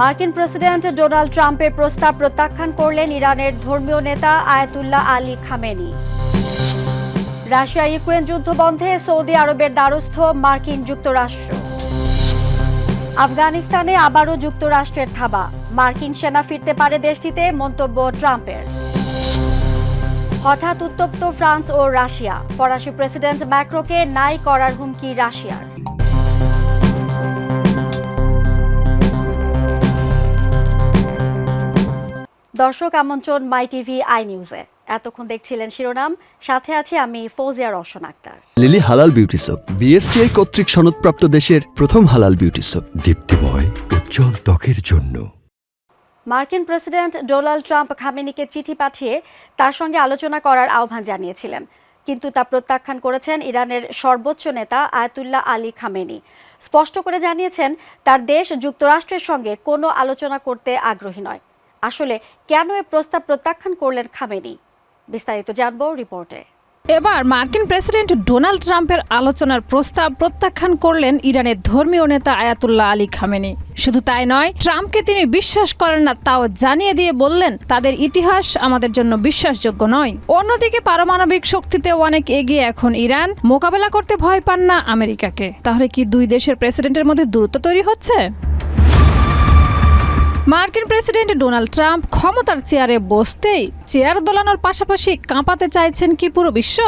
মার্কিন president Donald ট্রাম্পের প্রস্তাব প্রত্যাখ্যান করলেন ইরানের ধর্মীয় নেতা Ayatollah Ali Khamenei. Russia Ukraine যুদ্ধ বন্ধে সৌদি আরবের দ্বারস্থ মার্কিন যুক্তরাষ্ট্র। আফগানিস্তানে আবারও যুক্তরাষ্ট্রের থাবা। মার্কিন সেনা ফিরতে পারে দেশটিতে, মন্তব্য ট্রাম্পের। হঠাৎ উত্তপ্ত ফ্রান্স ও রাশিয়া। ফরাসি প্রেসিডেন্ট ম্যাক্রোকে নাই করার হুমকি রাশিয়ার। দর্শক আমন্ত্রণ মাই টিভি আই নিউজে। এতক্ষণ দেখছিলেন শিরোনাম সাথে আছি আমি Fouzia Rowshan Akter. Lily halal beauty soap BSTI কর্তৃক সনদপ্রাপ্ত দেশের প্রথম হালাল বিউটি সোপ দীপ্তিময় উজ্জ্বল ত্বকের জন্য। মার্কিন প্রেসিডেন্ট ডোনাল্ড ট্রাম্প খামেনিকে চিঠি পাঠিয়ে তার সঙ্গে আলোচনা করার আহ্বান জানিয়েছিলেন। কিন্তু তা প্রত্যাখ্যান করেছেন ইরানের সর্বোচ্চ নেতা আয়াতুল্লাহ আলী খামেনি। স্পষ্ট করে জানিয়েছেন তার দেশ যুক্তরাষ্ট্রের সঙ্গে কোনো আলোচনা করতে আগ্রহী নয়। আসলে কেন এ প্রস্তাব প্রত্যাখ্যান করলেন খামেনি? বিস্তারিত জানব রিপোর্টে। এবার মার্কিন প্রেসিডেন্ট ডোনাল্ড ট্রাম্পের আলোচনার প্রস্তাব প্রত্যাখ্যান করলেন ইরানের ধর্মীয় নেতা আয়াতুল্লাহ আলী খামেনি। শুধু তাই নয়, ট্রাম্পকে তিনি বিশ্বাস করেন না, তাও জানিয়ে দিয়ে বললেন, তাদের ইতিহাস আমাদের জন্য বিশ্বাসযোগ্য নয়। অন্যদিকে পারমাণবিক শক্তিতে অনেক এগিয়ে এখন ইরান। মোকাবেলা করতে ভয় পান না আমেরিকাকে। তাহলে কি দুই দেশের প্রেসিডেন্টের মধ্যে দূরত্ব তৈরি হচ্ছে? মার্কিন প্রেসিডেন্ট ডোনাল্ড ট্রাম্প ক্ষমতার চেয়ারে বসতেই চেয়ার দোলানোর পাশাপাশি কাঁপাতে চাইছেন কি পুরো বিশ্ব?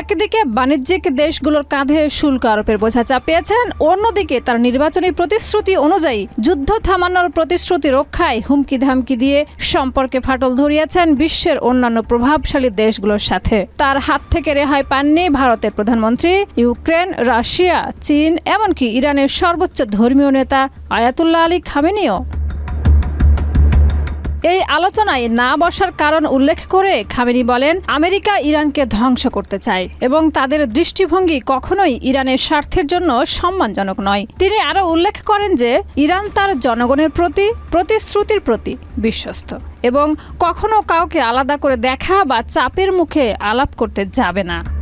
একদিকে বাণিজ্যিক দেশগুলোর কাঁধে শুল্ক আরোপের বোঝা চাপিয়েছেন, অন্যদিকে তার নির্বাচনী প্রতিশ্রুতি অনুযায়ী যুদ্ধ থামানোর প্রতিশ্রুতি রক্ষায় হুমকি ধামকি দিয়ে সম্পর্কে ফাটল ধরিয়েছেন বিশ্বের অন্যান্য প্রভাবশালী দেশগুলোর সাথে। তার হাত থেকে রেহাই পাননি ভারতের প্রধানমন্ত্রী, ইউক্রেন, রাশিয়া, চীন, এমনকি ইরানের সর্বোচ্চ ধর্মীয় নেতা আয়াতুল্লাহ আলী খামেনিও। এই আলোচনায় না বসার কারণ উল্লেখ করে খামেনি বলেন, আমেরিকা ইরানকে ধ্বংস করতে চায় এবং তাদের দৃষ্টিভঙ্গি কখনোই ইরানের স্বার্থের জন্য সম্মানজনক নয়। তিনি আরও উল্লেখ করেন যে, ইরান তার জনগণের প্রতি, প্রতিশ্রুতির প্রতি বিশ্বস্ত এবং কখনো কাউকে আলাদা করে দেখা বা চাপের মুখে আলাপ করতে যাবে না।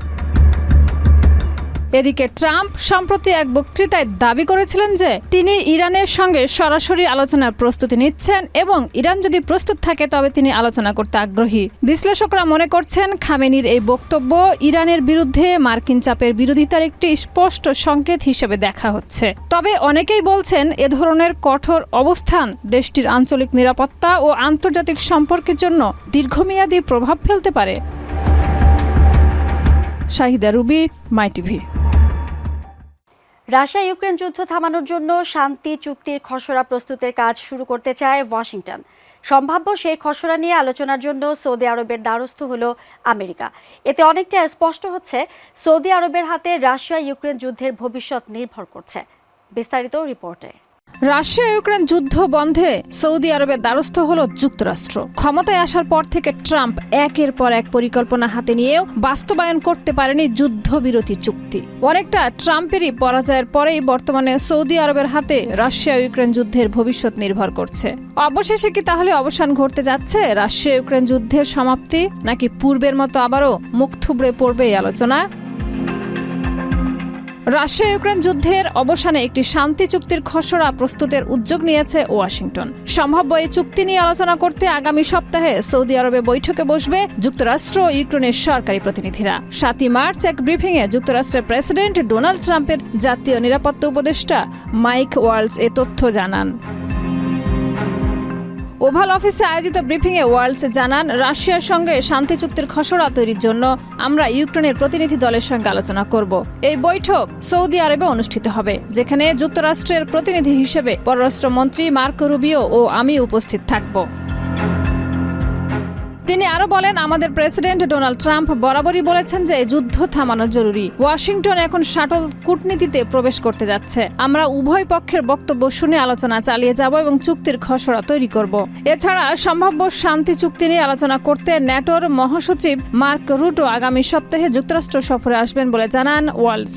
এদিকে ট্রাম্প, সম্প্রতি এক বক্তৃতায় দাবি করেছিলেন যে তিনি ইরানের সঙ্গে সরাসরি আলোচনার প্রস্তুতি নিচ্ছেন এবং ইরান যদি প্রস্তুত থাকে, তবে তিনি আলোচনা করতে আগ্রহী। বিশ্লেষকরা মনে করছেন, খামেনির এই বক্তব্য ইরানের বিরুদ্ধে মার্কিন চাপের বিরোধিতার একটি স্পষ্ট সংকেত হিসেবে দেখা হচ্ছে। তবে অনেকেই বলছেন, এ ধরনের কঠোর অবস্থান দেশটির আঞ্চলিক নিরাপত্তা ও আন্তর্জাতিক সম্পর্কের জন্য দীর্ঘমেয়াদী প্রভাব ফেলতে পারে। Shahida Ruby, My TV. Russia Ukraine যুদ্ধ থামানোর জন্য শান্তি চুক্তির খসড়া প্রস্তুতের কাজ শুরু করতে চায় ওয়াশিংটন। সম্ভাব্য সেই খসড়া নিয়ে আলোচনার জন্য সৌদি আরবের দ্বারস্থ হল আমেরিকা। এতে অনেকটা স্পষ্ট হচ্ছে, সৌদি আরবের হাতে রাশিয়া ইউক্রেন যুদ্ধের ভবিষ্যৎ নির্ভর করছে। বিস্তারিত রিপোর্টে। রাশিয়া ইউক্রেন যুদ্ধ বন্ধে সৌদি আরবের দ্বারস্থ হল যুক্তরাষ্ট্র। ক্ষমতায় আসার পর থেকে ট্রাম্প একের পর এক পরিকল্পনা হাতে নিয়েও বাস্তবায়ন করতে পারেনি যুদ্ধবিরতি চুক্তি। অনেকটা ট্রাম্পেরই পরাজয়ের পরেই বর্তমানে সৌদি আরবের হাতে রাশিয়া ইউক্রেন যুদ্ধের ভবিষ্যৎ নির্ভর করছে। অবশেষে কি তাহলে অবসান ঘটতে যাচ্ছে রাশিয়া ইউক্রেন যুদ্ধের সমাপ্তি, নাকি পূর্বের মতো আবারও মুখ থুবড়ে পড়বে এই আলোচনা? রাশিয়া ইউক্রেন যুদ্ধের অবসানে একটি শান্তি চুক্তির খসড়া প্রস্তুতের উদ্যোগ নিয়েছে ওয়াশিংটন। সম্ভাব্য এই চুক্তি নিয়ে আলোচনা করতে আগামী সপ্তাহে সৌদি আরবে বৈঠকে বসবে যুক্তরাষ্ট্র ও ইউক্রেনের সরকারি প্রতিনিধিরা। সাতই মার্চ এক ব্রিফিংয়ে যুক্তরাষ্ট্রের প্রেসিডেন্ট ডোনাল্ড ট্রাম্পের জাতীয় নিরাপত্তা উপদেষ্টা মাইক ওয়ার্লস এ তথ্য জানান। ওভাল অফিসে আয়োজিত ব্রিফিংয়ে ওয়ার্লস জানান, রাশিয়ার সঙ্গে শান্তি চুক্তির খসড়া তৈরির জন্য আমরা ইউক্রেনের প্রতিনিধি দলের সঙ্গে আলোচনা করব। এই বৈঠক সৌদি আরবে অনুষ্ঠিত হবে, যেখানে যুক্তরাষ্ট্রের প্রতিনিধি হিসেবে পররাষ্ট্রমন্ত্রী মার্কো রুবিও ও আমি উপস্থিত থাকব। তিনি আরও বলেন, আমাদের প্রেসিডেন্ট ডোনাল্ড ট্রাম্প বরাবরই বলেছেন যে যুদ্ধ থামানো জরুরি। ওয়াশিংটন এখন শাটল কূটনীতিতে প্রবেশ করতে যাচ্ছে। আমরা উভয় পক্ষের বক্তব্য শুনে আলোচনা চালিয়ে যাব এবং চুক্তির খসড়া তৈরি করব। এছাড়া সম্ভাব্য শান্তি চুক্তি নিয়ে আলোচনা করতে ন্যাটোর মহাসচিব মার্ক রুটো আগামী সপ্তাহে যুক্তরাষ্ট্র সফরে আসবেন বলে জানান ওয়ার্লস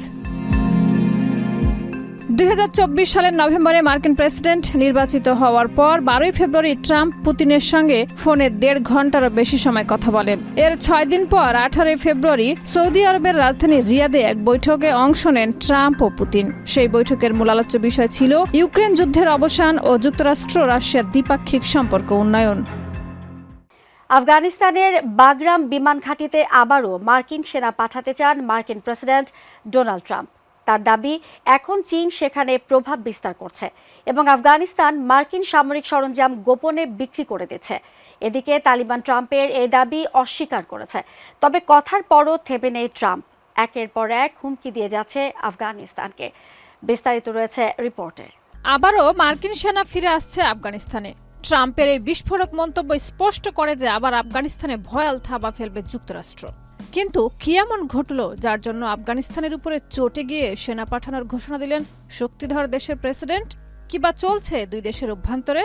দুই হাজার চব্বিশ সালের নভেম্বরে মার্কিন প্রেসিডেন্ট নির্বাচিত হওয়ার পর বারোই ফেব্রুয়ারি ট্রাম্প পুতিনের সঙ্গে ফোনে দেড় ঘন্টারও বেশি সময় কথা বলেন। এর ছয় দিন পর আঠারোই ফেব্রুয়ারি সৌদি আরবের রাজধানী রিয়াদে এক বৈঠকে অংশ নেন ট্রাম্প ও পুতিন। সেই বৈঠকের মূল আলোচ্য বিষয় ছিল ইউক্রেন যুদ্ধের অবসান ও যুক্তরাষ্ট্র রাশিয়ার দ্বিপাক্ষিক সম্পর্ক উন্নয়ন। আফগানিস্তানের বাগরাম বিমান ঘাঁটিতে আবারও মার্কিন সেনা পাঠাতে চান মার্কিন প্রেসিডেন্ট ডোনাল্ড ট্রাম্প। তার দাবি, এখন চীন সেখানে প্রভাব বিস্তার করছে এবং আফগানিস্তান মার্কিন সামরিক সরঞ্জাম গোপনে বিক্রি করে দিচ্ছে। এদিকে তালিবান ট্রাম্পের এই দাবি অস্বীকার করেছে। তবে কথার পরও থেমে নেই ট্রাম্প। একের পর এক হুমকি দিয়ে যাচ্ছে আফগানিস্তানকে। বিস্তারিত রয়েছে রিপোর্টে। আবারও মার্কিন সেনা ফিরে আসছে আফগানিস্তানে। ট্রাম্পের এই বিস্ফোরক মন্তব্য স্পষ্ট করে যে আবার আফগানিস্তানে ভয়াল থাবা ফেলবে যুক্তরাষ্ট্র। কিন্তু কি এমন ঘটল যার জন্য আফগানিস্তানের উপরে চটে গিয়ে সেনা পাঠানোর ঘোষণা দিলেন শক্তিধর দেশের প্রেসিডেন্ট? কি বা চলছে দুই দেশের অভ্যন্তরে?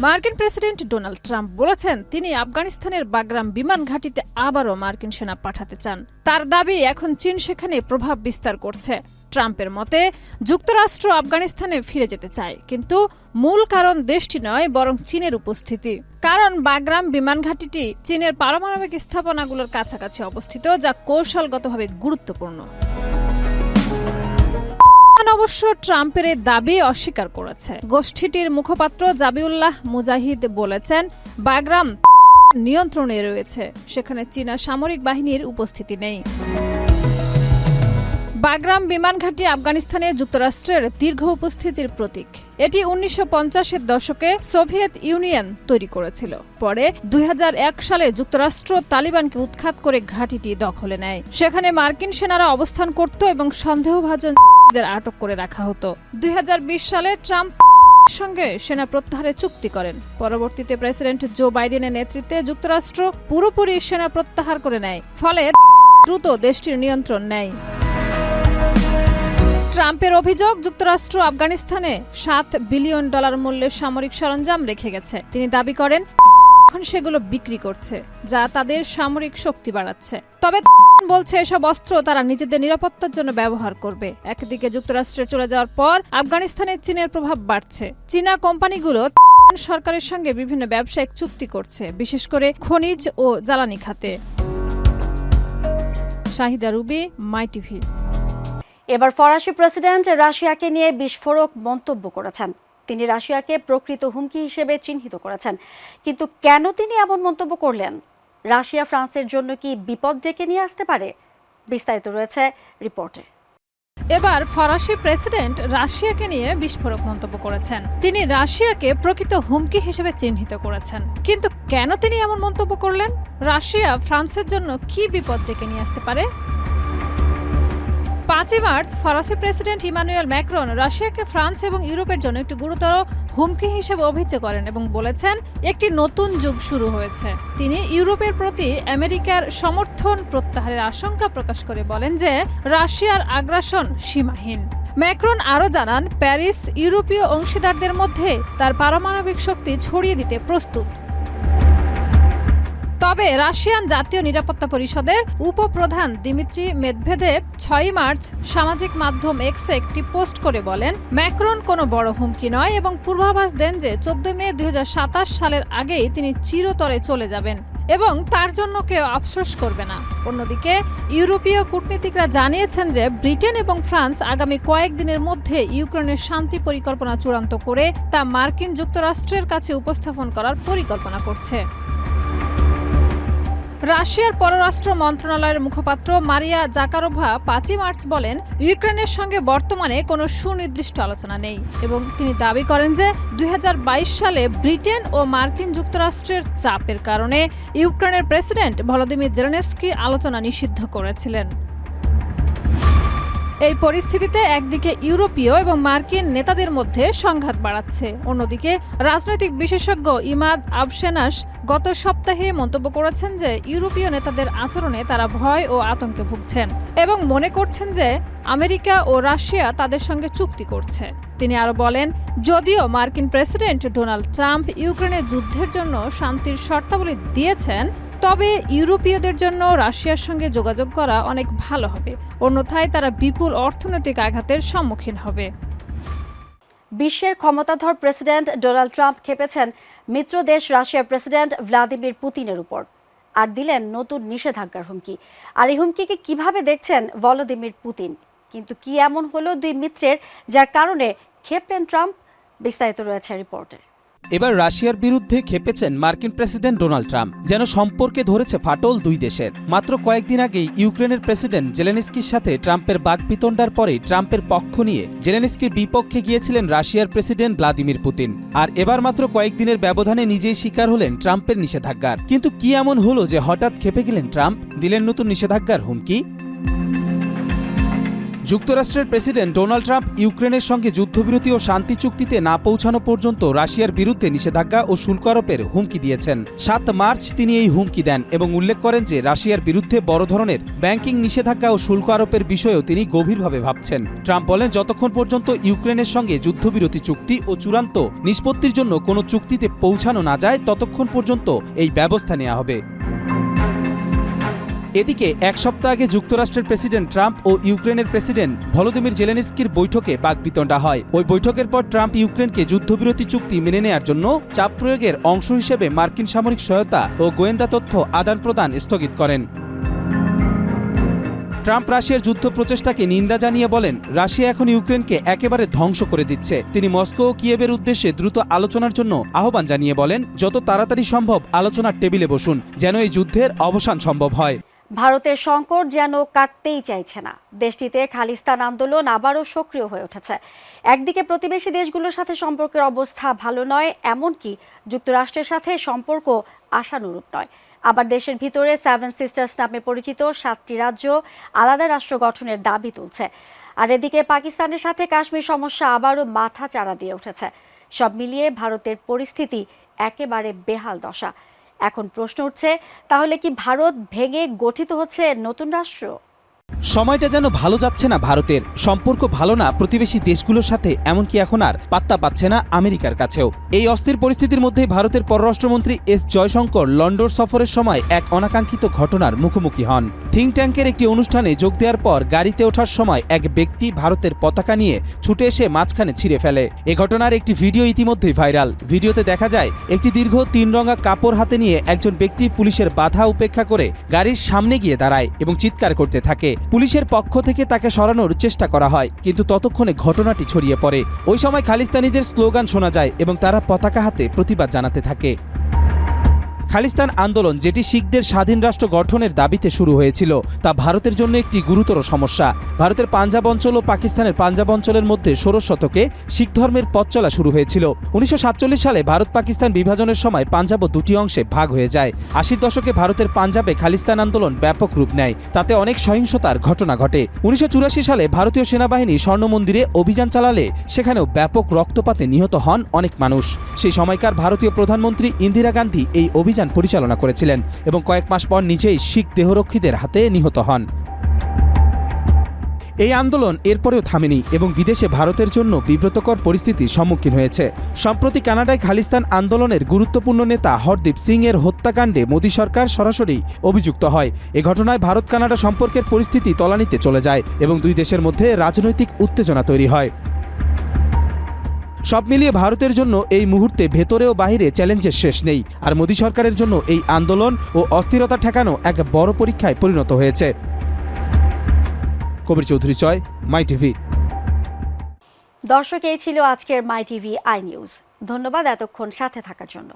মার্কিন প্রেসিডেন্ট ডোনাল্ড ট্রাম্প বলেছেন, তিনি আফগানিস্তানের বাগরাম বিমান ঘাঁটিতে আবারও মার্কিন সেনা পাঠাতে চান। তার দাবি এখন চীন সেখানে প্রভাব বিস্তার করছে। ট্রাম্পের মতে, যুক্তরাষ্ট্র আফগানিস্তানে ফিরে যেতে চায়। কিন্তু মূল কারণ দেশটি নয়, বরং চীনের উপস্থিতি। কারণ বাগরাম বিমান ঘাঁটিটি চীনের পারমাণবিক স্থাপনাগুলোর কাছাকাছি অবস্থিত, যা কৌশলগতভাবে গুরুত্বপূর্ণ। অবশ্য ট্রাম্পের দাবি অস্বীকার করেছে। গোষ্ঠীটির মুখপাত্র জাবিউল্লাহ মুজাহিদ বলেছেন, বাগরাম নিয়ন্ত্রণে রয়েছে, সেখানে চীনা সামরিক বাহিনীর উপস্থিতি নেই। বাগরাম বিমান ঘাঁটি আফগানিস্তানে যুক্তরাষ্ট্রের দীর্ঘ উপস্থিতির প্রতীক। এটি উনিশশো পঞ্চাশের দশকে সোভিয়েত ইউনিয়ন তৈরি করেছিল। পরে দুই হাজার এক সালে যুক্তরাষ্ট্র তালিবানকে উৎখাত করে ঘাঁটিটি দখলে নেয়। সেখানে মার্কিন সেনারা অবস্থান করত এবং সন্দেহভাজন আটক করে রাখা হতো। দুই হাজার বিশ সালে ট্রাম্প সঙ্গে সেনা প্রত্যাহারের চুক্তি করেন। পরবর্তীতে প্রেসিডেন্ট জো বাইডেনের নেতৃত্বে যুক্তরাষ্ট্র পুরোপুরি সেনা প্রত্যাহার করে নেয়। ফলে দ্রুত দেশটির নিয়ন্ত্রণ নেয়। ট্রাম্পের অভিযোগ, যুক্তরাষ্ট্র আফগানিস্তানে সাত বিলিয়ন ডলার মূল্যের সামরিক সরঞ্জাম রেখে গেছে। তিনি দাবি করেন, এখন সেগুলো বিক্রি করছে, যা তাদের সামরিক শক্তি বাড়াচ্ছে। তবে বলছে, এসব অস্ত্র তারা নিজেদের নিরাপত্তার জন্য ব্যবহার করবে। একদিকে যুক্তরাষ্ট্রে চলে যাওয়ার পর আফগানিস্তানে চীনের প্রভাব বাড়ছে। চীনা কোম্পানিগুলো সরকারের সঙ্গে বিভিন্ন ব্যবসায়িক চুক্তি করছে, বিশেষ করে খনিজ ও জ্বালানি খাতে। Shahida Ruby, My TV. এবার ফরাসি প্রেসিডেন্ট রাশিয়াকে নিয়ে বিস্ফোরক মন্তব্য করেছেন। তিনি রাশিয়াকে প্রকৃত হুমকি হিসেবে চিহ্নিত করেছেন। কিন্তু কেন তিনি এমন মন্তব্য করলেন? রাশিয়া ফ্রান্সের জন্য কি বিপদ ডেকে নিয়ে আসতে পারে? বিস্তারিত রয়েছে রিপোর্টে। এবার ফরাসি প্রেসিডেন্ট রাশিয়াকে নিয়ে বিস্ফোরক মন্তব্য করেছেন। তিনি রাশিয়াকে প্রকৃত হুমকি হিসেবে চিহ্নিত করেছেন। কিন্তু কেন তিনি এমন মন্তব্য করলেন? রাশিয়া ফ্রান্সের জন্য কি বিপদ ডেকে নিয়ে আসতে পারে? পাঁচই মার্চ ফরাসি প্রেসিডেন্ট ইমানুয়েল ম্যাক্রন রাশিয়াকে ফ্রান্স এবং ইউরোপের জন্য একটি গুরুতর হুমকি হিসেবে অভিহিত করেন এবং বলেছেন, একটি নতুন যুগ শুরু হয়েছে। তিনি ইউরোপের প্রতি আমেরিকার সমর্থন প্রত্যাহারের আশঙ্কা প্রকাশ করে বলেন যে, রাশিয়ার আগ্রাসন সীমাহীন। ম্যাক্রন আরও জানান, প্যারিস ইউরোপীয় অংশীদারদের মধ্যে তার পারমাণবিক শক্তি ছড়িয়ে দিতে প্রস্তুত। তবে রাশিয়ান জাতীয় নিরাপত্তা পরিষদের উপপ্রধান দিমিত্রি মেদভেদেব ছয় মার্চ সামাজিক মাধ্যম এক্সে একটি পোস্ট করে বলেন, ম্যাক্রন কোনো বড় হুমকি নয় এবং পূর্বাভাস দেন যে চোদ্দ মে দু হাজার সাতাশ সালের আগেই তিনি চিরতরে চলে যাবেন এবং তার জন্য কেউ আফসোস করবে না। অন্যদিকে, ইউরোপীয় কূটনীতিকরা জানিয়েছেন যে ব্রিটেন এবং ফ্রান্স আগামী কয়েকদিনের মধ্যে ইউক্রেনের শান্তি পরিকল্পনা চূড়ান্ত করে তা মার্কিন যুক্তরাষ্ট্রের কাছে উপস্থাপন করার পরিকল্পনা করছে। রাশিয়ার পররাষ্ট্র মন্ত্রণালয়ের মুখপাত্র মারিয়া জাকারোভা পাঁচই মার্চ বলেন, ইউক্রেনের সঙ্গে বর্তমানে কোনো সুনির্দিষ্ট আলোচনা নেই এবং তিনি দাবি করেন যে দু হাজার বাইশ সালে ব্রিটেন ও মার্কিন যুক্তরাষ্ট্রের চাপের কারণে ইউক্রেনের প্রেসিডেন্ট ভলোদিমির জেলেনস্কি আলোচনা নিষিদ্ধ করেছিলেন। এই পরিস্থিতিতে একদিকে ইউরোপীয় এবং মার্কিন নেতাদের মধ্যে সংঘাত বাড়াচ্ছে। অন্যদিকে রাজনৈতিক বিশেষজ্ঞ ইমাদ আবসেনাস গত সপ্তাহে মন্তব্য করেছেন যে ইউরোপীয় নেতাদের আচরণে তারা ভয় ও আতঙ্কে ভুগছেন এবং মনে করছেন যে আমেরিকা ও রাশিয়া তাদের সঙ্গে চুক্তি করছে। তিনি আরও বলেন, যদিও মার্কিন প্রেসিডেন্ট ডোনাল্ড ট্রাম্প ইউক্রেনের যুদ্ধের জন্য শান্তির শর্তাবলী দিয়েছেন তবে ইউরোপীয়দের জন্য রাশিয়ার সঙ্গে যোগাযোগ করা অনেক ভালো হবে। অন্যথায় তারা বিপুল অর্থনৈতিক আঘাতের সম্মুখীন হবে। বিশ্বের ক্ষমতাধর প্রেসিডেন্ট ডোনাল্ড ট্রাম্প খেপেছেন মিত্র দেশ রাশিয়ার প্রেসিডেন্ট ভ্লাদিমির পুতিনের উপর। আর দিলেন নতুন নিষেধাজ্ঞার হুমকি। আর এই হুমকিকে কীভাবে দেখছেন ভলোদিমির পুতিন? কিন্তু কি এমন হলো দুই মিত্রের, যার কারণে খেপলেন ট্রাম্প? বিস্তারিত রয়েছে রিপোর্টে। এবার রাশিয়ার বিরুদ্ধে খেপেছেন মার্কিন প্রেসিডেন্ট ডোনাল্ড ট্রাম্প, যেন সম্পর্কে ধরেছে ফাটল দুই দেশের। মাত্র কয়েকদিন আগেই ইউক্রেনের প্রেসিডেন্ট জেলেনিস্কির সাথে ট্রাম্পের বাগবিতণ্ডার পরে ট্রাম্পের পক্ষ নিয়ে জেলেনিস্কির বিপক্ষে গিয়েছিলেন রাশিয়ার প্রেসিডেন্ট ভ্লাদিমির পুতিন। আর এবার মাত্র কয়েকদিনের ব্যবধানে নিজেই শিকার হলেন ট্রাম্পের নিষেধাজ্ঞার। কিন্তু কি এমন হলো যে হঠাৎ খেপে গেলেন ট্রাম্প? দিলেন নতুন নিষেধাজ্ঞার হুমকি? যুক্তরাষ্ট্রের প্রেসিডেন্ট ডোনাল্ড ট্রাম্প ইউক্রেনের সঙ্গে যুদ্ধবিরতি ও শান্তি চুক্তিতে না পৌঁছানো পর্যন্ত রাশিয়ার বিরুদ্ধে নিষেধাজ্ঞা ও শুল্ক আরোপের হুমকি দিয়েছেন। সাত মার্চ তিনি এই হুমকি দেন এবং উল্লেখ করেন যে রাশিয়ার বিরুদ্ধে বড় ধরনের ব্যাংকিং নিষেধাজ্ঞা ও শুল্ক আরোপের বিষয়েও তিনি গভীরভাবে ভাবছেন। ট্রাম্প বলেন, যতক্ষণ পর্যন্ত ইউক্রেনের সঙ্গে যুদ্ধবিরতি চুক্তি ও চূড়ান্ত নিষ্পত্তির জন্য কোনো চুক্তিতে পৌঁছানো না যায়, ততক্ষণ পর্যন্ত এই ব্যবস্থা নেওয়া হবে। এদিকে, এক সপ্তাহ আগে যুক্তরাষ্ট্রের প্রেসিডেন্ট ট্রাম্প ও ইউক্রেনের প্রেসিডেন্ট ভলোদিমির জেলেনিস্কির বৈঠকে বাগবিতণ্ডা হয়। ওই বৈঠকের পর ট্রাম্প ইউক্রেনকে যুদ্ধবিরতি চুক্তি মেনে নেয়ার জন্য চাপ প্রয়োগের অংশ হিসেবে মার্কিন সামরিক সহায়তা ও গোয়েন্দা তথ্য আদান প্রদান স্থগিত করেন। ট্রাম্প রাশিয়ার যুদ্ধ প্রচেষ্টাকে নিন্দা জানিয়ে বলেন, রাশিয়া এখন ইউক্রেনকে একেবারে ধ্বংস করে দিচ্ছে। তিনি মস্কো ও কিয়েভের উদ্দেশ্যে দ্রুত আলোচনার জন্য আহ্বান জানিয়ে বলেন, যত তাড়াতাড়ি সম্ভব আলোচনার টেবিলে বসুন, যেন এই যুদ্ধের অবসান সম্ভব হয়। ভারতের সংকট যেন কাটতেই চাইছে না। দেশটিতে খালিস্তান আন্দোলন আবারও সক্রিয় হয়ে উঠেছে। একদিকে প্রতিবেশী দেশগুলোর সাথে সম্পর্কের অবস্থা ভালো নয়, এমনকি যুক্তরাষ্ট্রের সাথে সম্পর্ক আশানুরূপ নয়। আবার দেশের ভিতরে সেভেন সিস্টার্স নামে পরিচিত সাতটি রাজ্য আলাদা রাষ্ট্র গঠনের দাবি তুলছে। আর এদিকে পাকিস্তানের সাথে কাশ্মীর সমস্যা আবারও মাথা চাড়া দিয়ে উঠেছে। সব মিলিয়ে ভারতের পরিস্থিতি একেবারে বেহাল দশা। এখন প্রশ্ন উঠছে তাহলে কি ভারত ভেঙে গঠিত হচ্ছে নতুন রাষ্ট্র? সময়টা যেন ভালো যাচ্ছে না ভারতের। সম্পর্ক ভালো না প্রতিবেশী দেশগুলোর সাথে, এমনকি এখন আর পাত্তা পাচ্ছে না আমেরিকার কাছেও। এই অস্থির পরিস্থিতির মধ্যেই ভারতের পররাষ্ট্রমন্ত্রী এস জয়শঙ্কর লন্ডন সফরের সময় এক অনাকাঙ্ক্ষিত ঘটনার মুখোমুখি হন। থিঙ্ক ট্যাঙ্কের একটি অনুষ্ঠানে যোগ দেওয়ার পর গাড়িতে ওঠার সময় এক ব্যক্তি ভারতের পতাকা নিয়ে ছুটে এসে মাঝখানে ছিঁড়ে ফেলে। এ ঘটনার একটি ভিডিও ইতিমধ্যেই ভাইরাল। ভিডিওতে দেখা যায়, একটি দীর্ঘ তিন রঙা কাপড় হাতে নিয়ে একজন ব্যক্তি পুলিশের বাধা উপেক্ষা করে গাড়ির সামনে গিয়ে দাঁড়ায় এবং চিৎকার করতে থাকে। পুলিশের পক্ষ থেকে তাকে সরানোর চেষ্টা করা হয়, কিন্তু ততক্ষণে ঘটনাটি ছড়িয়ে পড়ে। ওই সময় খালিস্তানিদের স্লোগান শোনা যায় এবং তারা পতাকা হাতে প্রতিবাদ জানাতে থাকে। খালিস্তান আন্দোলন, যেটি শিখদের স্বাধীন রাষ্ট্র গঠনের দাবিতে শুরু হয়েছিল, তা ভারতের জন্য একটি গুরুতর সমস্যা। ভারতের পাঞ্জাব অঞ্চল ও পাকিস্তানের পাঞ্জাব অঞ্চলের মধ্যে ষোড়শ শতকে শিখ ধর্মের পথ চলা শুরু হয়েছিল। উনিশশো সাতচল্লিশ সালে ভারত পাকিস্তান বিভাজনের সময় পাঞ্জাবও দুটি অংশে ভাগ হয়ে যায়। আশির দশকে ভারতের পাঞ্জাবে খালিস্তান আন্দোলন ব্যাপক রূপ নেয়। তাতে অনেক সহিংসতার ঘটনা ঘটে। উনিশশো চুরাশি সালে ভারতীয় সেনাবাহিনী স্বর্ণ মন্দিরে অভিযান চালালে সেখানেও ব্যাপক রক্তপাতে নিহত হন অনেক মানুষ। সেই সময়কার ভারতীয় প্রধানমন্ত্রী ইন্দিরা গান্ধী এই অভিযান পরিচালনা করেছিলেন এবং কয়েক মাস পর নিজেই শিখ দেহরক্ষীদের হাতে নিহত হন। এই আন্দোলন এরপরেও থামেনি এবং বিদেশে ভারতের জন্য বিব্রতকর পরিস্থিতির সম্মুখীন হয়েছে। সম্প্রতি কানাডায় খালিস্তান আন্দোলনের গুরুত্বপূর্ণ নেতা হরদীপ সিং এর হত্যাকাণ্ডে মোদী সরকার সরাসরি অভিযুক্ত হয়। এ ঘটনায় ভারত কানাডা সম্পর্কের পরিস্থিতি তলানিতে চলে যায় এবং দুই দেশের মধ্যে রাজনৈতিক উত্তেজনা তৈরি হয়। সব মিলিয়ে ভারতের জন্য এই মুহূর্তে ভেতরে ও বাহিরে চ্যালেঞ্জের শেষ নেই। আর মোদী সরকারের জন্য এই আন্দোলন ও অস্থিরতা ঠেকানো এক বড় পরীক্ষায় পরিণত হয়েছে। কবির চৌধুরী চয়, মাই টিভি। দর্শক, এই ছিল আজকের মাই টিভি আই নিউজ। ধন্যবাদ এতক্ষণ সাথে থাকার জন্য।